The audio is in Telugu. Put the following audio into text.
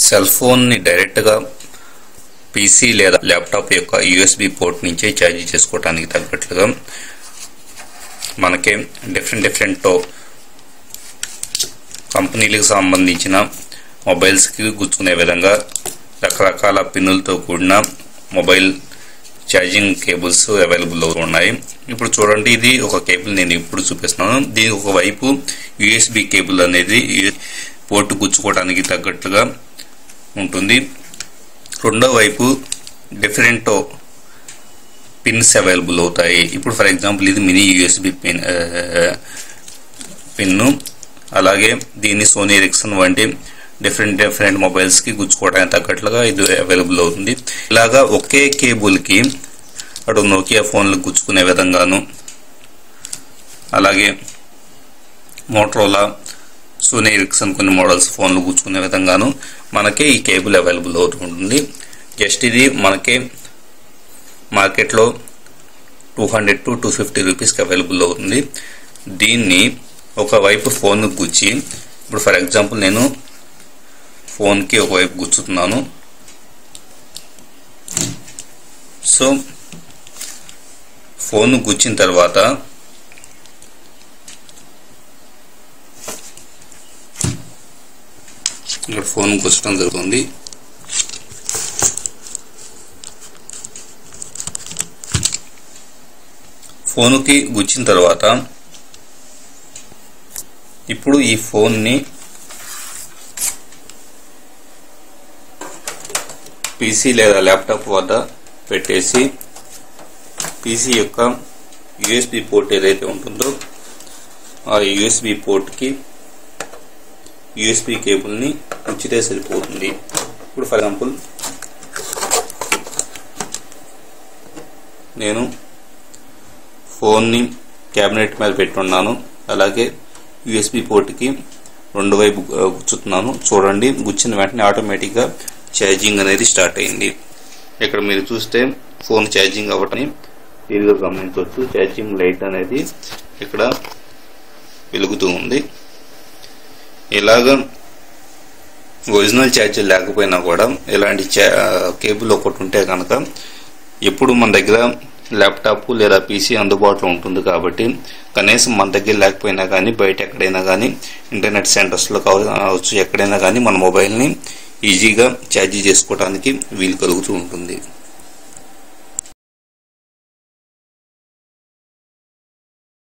సెల్ ఫోన్ని డైరెక్ట్గా పీసీ లేదా ల్యాప్టాప్ యొక్క యూఎస్బి పోర్ట్ నుంచే ఛార్జ్ చేసుకోవడానికి తగ్గట్లుగా మనకి డిఫరెంట్ డిఫరెంట్ కంపెనీలకు సంబంధించిన మొబైల్స్కి గుచ్చుకునే విధంగా రకరకాల పిన్నులతో కూడిన మొబైల్ ఛార్జింగ్ కేబుల్స్ అవైలబుల్ ఉన్నాయి. ఇప్పుడు చూడండి ఇది ఒక కేబుల్ నేను ఇప్పుడు చూపిస్తున్నాను. దీనికి ఒక వైపు యూఎస్బి కేబుల్ అనేది పోర్టు గుచ్చుకోవడానికి తగ్గట్లుగా ఉంటుంది. రెండో వైపు డిఫరెంట్ పిన్స్ అవైలబుల్ అవుతాయి. ఇప్పుడు ఫర్ ఎగ్జాంపుల్ ఇది మినీ యూఎస్బి పిన్ పిన్ను. అలాగే దీన్ని సోనీ ఎరిక్సన్ వంటి డిఫరెంట్ డిఫరెంట్ మొబైల్స్కి గుచ్చుకోవడానికి తగ్గట్లుగా ఇది అవైలబుల్ అవుతుంది. ఇలాగా ఒకే కేబుల్కి అటు నోకియా ఫోన్లు గుచ్చుకునే విధంగాను అలాగే మోటరోలా సోనీ ఎరిక్సన్ కొన్ని మోడల్స్ ఫోన్లు కూర్చుకునే విధంగాను మనకి ఈ కేబుల్ అవైలబుల్ అవుతుంటుంది జస్ట్ ఇది మనకి మార్కెట్లో two hundred to two fifty రూపీస్కి అవైలబుల్ అవుతుంది. దీన్ని ఒకవైపు ఫోన్ గుచ్చి ఇప్పుడు ఫర్ ఎగ్జాంపుల్ నేను ఫోన్కి ఒకవైపు గుచ్చుతున్నాను. సో ఫోన్ గుచ్చిన తర్వాత ఇక్కడ ఫోన్ గుచ్చడం జరుగుతుంది. ఫోన్కి గుచ్చిన తర్వాత ఇప్పుడు ఈ ఫోన్ని పీసీ లేదా ల్యాప్టాప్ వద్ద పెట్టేసి పీసీ యొక్క యూఎస్బి పోర్ట్ ఏదైతే ఉంటుందో ఆ యూఎస్బి పోర్ట్కి యూఎస్బి కేబుల్ని ఉంచితే సరిపోతుంది. ఇప్పుడు ఫర్ ఎగ్జాంపుల్ నేను ఫోన్ని క్యాబినెట్ మీద పెట్టున్నాను. అలాగే యూఎస్బి పోర్ట్కి రెండు వైపు గుచ్చుతున్నాను. చూడండి గుచ్చిన వెంటనే ఆటోమేటిక్గా ఛార్జింగ్ అనేది స్టార్ట్ అయింది. ఇక్కడ మీరు చూస్తే ఫోన్ ఛార్జింగ్ అవ్వటని క్లియర్గా గమనించవచ్చు. ఛార్జింగ్ లైట్ అనేది ఇక్కడ వెలుగుతూ ఉంది. ఇలాగా ఒరిజినల్ ఛార్జర్ లేకపోయినా కూడా ఇలాంటి కేబుల్ ఒకటి ఉంటే కనుక ఎప్పుడు మన దగ్గర ల్యాప్టాప్ లేదా పీసీ అందుబాటులో ఉంటుంది కాబట్టి కనీసం మన దగ్గర లేకపోయినా కానీ బయట ఎక్కడైనా కానీ ఇంటర్నెట్ సెంటర్స్లో కావచ్చు ఎక్కడైనా కానీ మన మొబైల్ని ఈజీగా ఛార్జీ చేసుకోవడానికి వీలు కలుగుతూ ఉంటుంది.